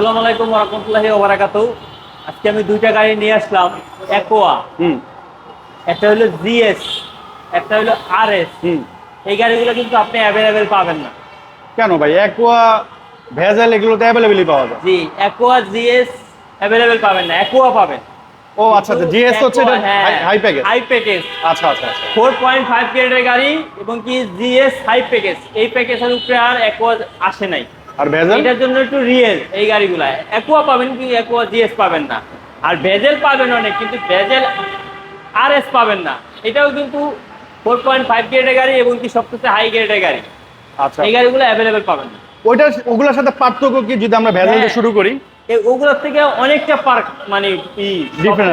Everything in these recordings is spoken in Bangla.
আসসালামু আলাইকুম রহমতুল্লাহি ওবারাকাত আজকে আমি দুইটা গাড়ি নিয়ে আসলাম হুম। একটা হলো জিএস একটা হলো আরএস হুম। এই গাড়িগুলো কিন্তু আপনি অ্যাভেলেবেল পাবেন না। কেন ভাই? অ্যাকোয়া ভেজাল এগুলো তো অ্যাভেলেবেলই পাওয়া যায়। জি অ্যাকোয়া জিএস অ্যাভেলেবেল পাবেন না অ্যাকোয়া পাবেন। ও আচ্ছা আচ্ছা জিএস হচ্ছে এটা হাই প্যাকেজ হাই প্যাকেজ আচ্ছা আচ্ছা আচ্ছা। ফোর পয়েন্ট ফাইভ গ্রেডের গাড়ি এবং কি জিএস হাই প্যাকেজ এই প্যাকেজের উপরে আর অ্যাকোয়া আসে নাই। আর ভেজাল? এটার জন্য একটু রিয়েল এই গাড়িগুলা। অ্যাকোয়া পাবেন কি? অ্যাকোয়া জিএস পাবেন না। আর ভেজেল পাবেন অনেক কিন্তু ভেজেল আর এস পাবেন না। এটাও কিন্তু ফোর পয়েন্ট ফাইভ গ্রেডের গাড়ি এবং কি সবচেয়ে হাই গ্রেডের গাড়ি। আচ্ছা। এই গাড়িগুলো অ্যাভেলেবেল পাবেন না। ওইটা ওগুলোর সাথে পার্থক্য কি যদি আমরা ভেজাল দিয়ে হ্যাঁ। শুরু করি? এই ওগুলোর থেকে অনেকটা পার্ক মানে।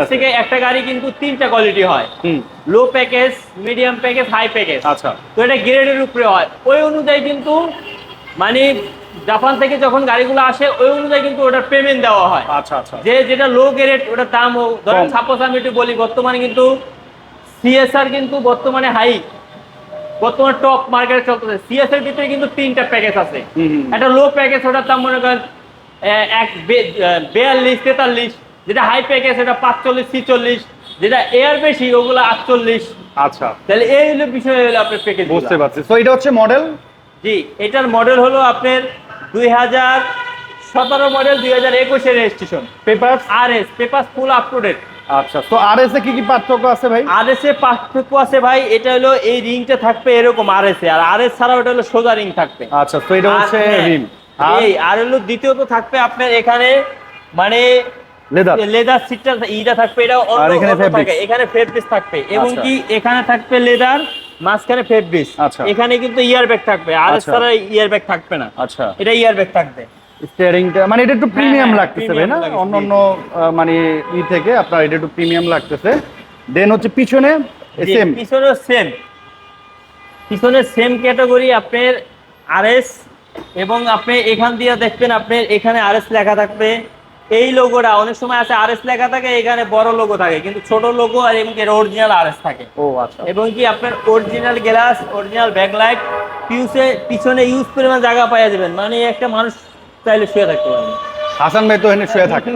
থেকে একটা গাড়ি কিন্তু তিনটা কোয়ালিটি হয়। হুম। Low package medium package high package আচ্ছা। তো এটা গ্রেডের উপরে হয়। ওই অনুযায়ী কিন্তু মানে জাপান থেকে যখন গাড়িগুলো আসে ওই অনুযায়ী কিন্তু ওটার পেমেন্ট দেওয়া হয়। আচ্ছা আচ্ছা। যে যেটা লো গ্রেড ওটার দাম ও- ধরেন সাপোজ আমি একটু বলি বর্তমানে কিন্তু সিএসআর কিন্তু বর্তমানে হাই বর্তমানে টপ মার্কেটে চলতেছে। সিএসআর ভিতরে কিন্তু তিনটা প্যাকেজ আছে। একটা লো প্যাকেজ ওটার দাম মনে করেন এক বেয়াল্লিশ তেতাল্লিশ। যেটা হাই প্যাকেজ এটা পাঁচচল্লিশ ছিচল্লিশ। যেটা এয়ার বেশি ওগুলো আটচল্লিশ। আচ্ছা। তাহলে এই হলো বিষয় হলো আপনার প্যাকেজ বুঝতে পারছি। তো এটা হচ্ছে মডেল জি এটার মডেল হলো আপনার দুই হাজার সতেরো মডেল দুই হাজার একুশের রেজিস্ট্রেশন পেপার আর S paper full up to date আচ্ছা তো আর এস এ কি কি পার্থক্য আছে ভাই? আর এস এর পার্থক্য আছে ভাই এটা হলো এই রিংটা থাকবে এরকম আর S A R R S ছাড়াও এটা হলো সোজা রিং থাকবে। আচ্ছা তো এটা হচ্ছে আর- হ্যাঁ, এই আর হলো দ্বিতীয়ত থাকবে আপনার এখানে মানে লেদার লেদার সিটটা ইটা থাকবে এটা আর এখানে fabrics। এখানে ফেব্রিক থাকবে। এবং আচ্ছা। কি এখানে থাকবে লেদার মাঝখানে ফেব্রিক আচ্ছা। এখানে কিন্তু ইয়ার ব্যাগ থাকবে আর এস আচ্ছা। ছাড়া ইয়ার ব্যাগ থাকবে না। আচ্ছা। এটা ইয়ার ব্যাগ থাকবে। স্টিয়ারিংটা মানে এটা একটু প্রিমিয়াম হ্যাঁ, লাগতেছে ভাই না? অন্য অন্য মানে ই থেকে আপনার এটা একটু প্রিমিয়াম লাগতেছে। দেন হচ্ছে পিছনে সেম পিছনেও সেম পিছনে সেম ক্যাটাগরি আপনার আরএস এবং আপনি এখান দিয়ে দেখবেন আপনার এখানে আরএস লেখা থাকবে। এই লোগোটা অনেক সময় আছে আর এস লেখা থাকে এখানে বড় লোগো থাকে কিন্তু ছোট লোগো আর এবং এর অরিজিনাল আরএস থাকে। ও আচ্ছা। এবং কি আপনার অরিজিনাল গ্লাস অরিজিনাল ব্যাকলাইট পিউসে পিছনে ইউজ পরিমাণ জায়গা পাওয়া যাবেন। মানে একটা মানুষ চাইলে শুয়ে থাকতে পারবে। হাসান ভাই তো এনে শুয়ে থাকে।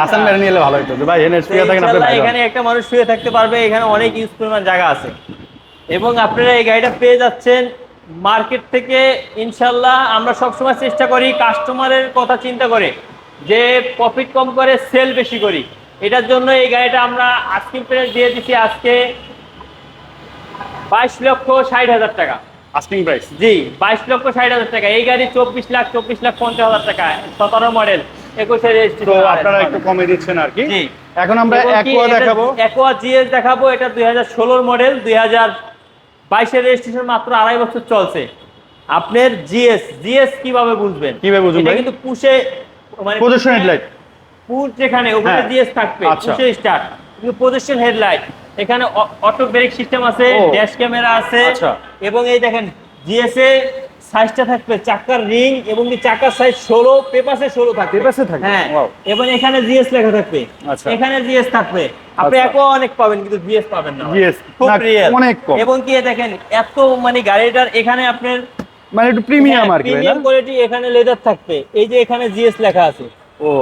হাসান ভাই নিয়ে ভালো হতো ভাই এনে শুয়ে থাকেন আপনি ভাই এখানে একটা মানুষ শুয়ে থাকতে পারবে এখানে অনেক ইউজ পরিমাণ জায়গা আছে। এবং আপনারা এই গাড়িটা পেয়ে যাচ্ছেন মার্কেট থেকে ইনশাল্লাহ আমরা সবসময় চেষ্টা করি কাস্টমারের কথা চিন্তা করে। যে প্রফিট কম করে সেল বেশি করি। এটার জন্য এই গাড়িটা আমরা আজকে প্রাইস দিয়ে দিচ্ছি আজকে বাইশ লক্ষ ষাট হাজার টাকা। আস্কিং প্রাইস জি বাইশ লক্ষ ষাট হাজার টাকা। এই গাড়ি চব্বিশ লাখ চব্বিশ লাখ পঞ্চাশ হাজার টাকা। সতেরো মডেল একুশে তো আপনারা একটু কমে দিচ্ছেন আর কি। এখন আমরা অ্যাকোয়া দেখাবো। অ্যাকোয়া জিএস দেখাবো এটা দুই হাজার ষোলোর মডেল দুই হাজার বাইশের রেজিস্ট্রেশন মাত্র আড়াই বছর চলছে। আপনার জিএস জিএস কীভাবে বুঝবেন? কীভাবে বুঝবেন কিন্তু পুষে পজিশন হেডলাইট পুশ যেখানে ওখানে হ্যাঁ। জিএস থাকবে আচ্ছা। পুষে স্টার্ট কিন্তু পজিশন হেডলাইট এখানে অটো ব্রেক সিস্টেম আছে ড্যাশ ক্যামেরা আছে আচ্ছা। এবং এই দেখেন জিএস এ সাইজটা থাকবে চাকার রিং এবং কি চাকার সাইজ ষোলো পেপাসে ষোলো থাকবে পেপাসে থাকবে? হ্যাঁ এবং এখানে জিএস লেখা থাকবে আচ্ছা। এখানে জিএস থাকবে আপনি আচ্ছা। একও অনেক পাবেন কিন্তু জিএস পাবেন না GS খুব রিয়েল অনেক কম। এবং কি দেখেন এত মানে গাড়িটার এখানে আপনার মানে একটু প্রিমিয়াম আর কি প্রিমিয়াম কোয়ালিটি এখানে লেদার থাকবে। এই যে এখানে জিএস লেখা আছে। ও।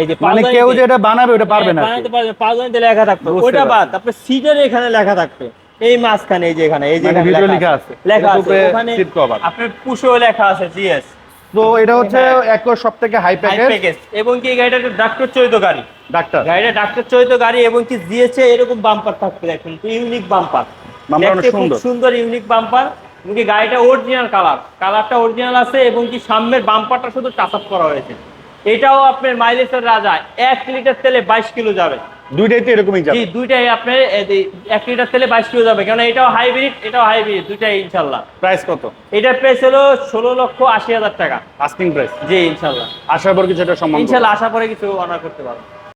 এই যে মানে কেউ যে এটা বানাবে ওটা পারবে না হ্যাঁ, বানাতে পারবে পাঁচ লাইনতে লেখা থাকবে। ওটা বাদ তারপরে সিটের এখানে লেখা থাকবে। এই মাঝখানে এই যে এখানে এই যে মানে এখানে ভিতরে লেখা আছে। লেখা আছে। ওখানে seat cover। আপনার পুশো লেখা আছে জিএস তো এটা হচ্ছে হ্যাঁ। অ্যাকোয়া সব থেকে হাই প্যাকেজ এবং কি গাড়িটা একটা ডাক্তার চরিত গাড়ি? ডাক্তার গাড়িটা ডাক্তার চরিত গাড়ি এবং কি জিএসএ এরকম বাম্পার থাকবে দেখুন ইউনিক বাম্পার খুব সুন্দর। সুন্দর ইউনিক বাম্পার এবং কি গাড়িটা অরিজিনাল কালার কালারটা অরিজিনাল আছে এবং কি সামনের বাম্পারটা শুধু টাচ আপ করা হয়েছে। এটাও আপনার মাইলেজের রাজা। এক লিটার তেলে বাইশ কিলো যাবে। দুইটাই তো এরকমই জি দুইটাই আপনার এক লিটার তেলে বাইশ কিলো যাবে। এটাও হাইব্রিড এটাও হাইব্রিড দুইটাই ইনশাল্লাহ প্রাইস কত? এটার প্রাইস হলো ষোলো লক্ষ আশি হাজার টাকা। আস্কিং প্রাইস জি ইনশাল্লাহ আসার পর কিছু একটা সম্মান ইনশাল্লাহ আশা করে কিছু অনার করতে পারব।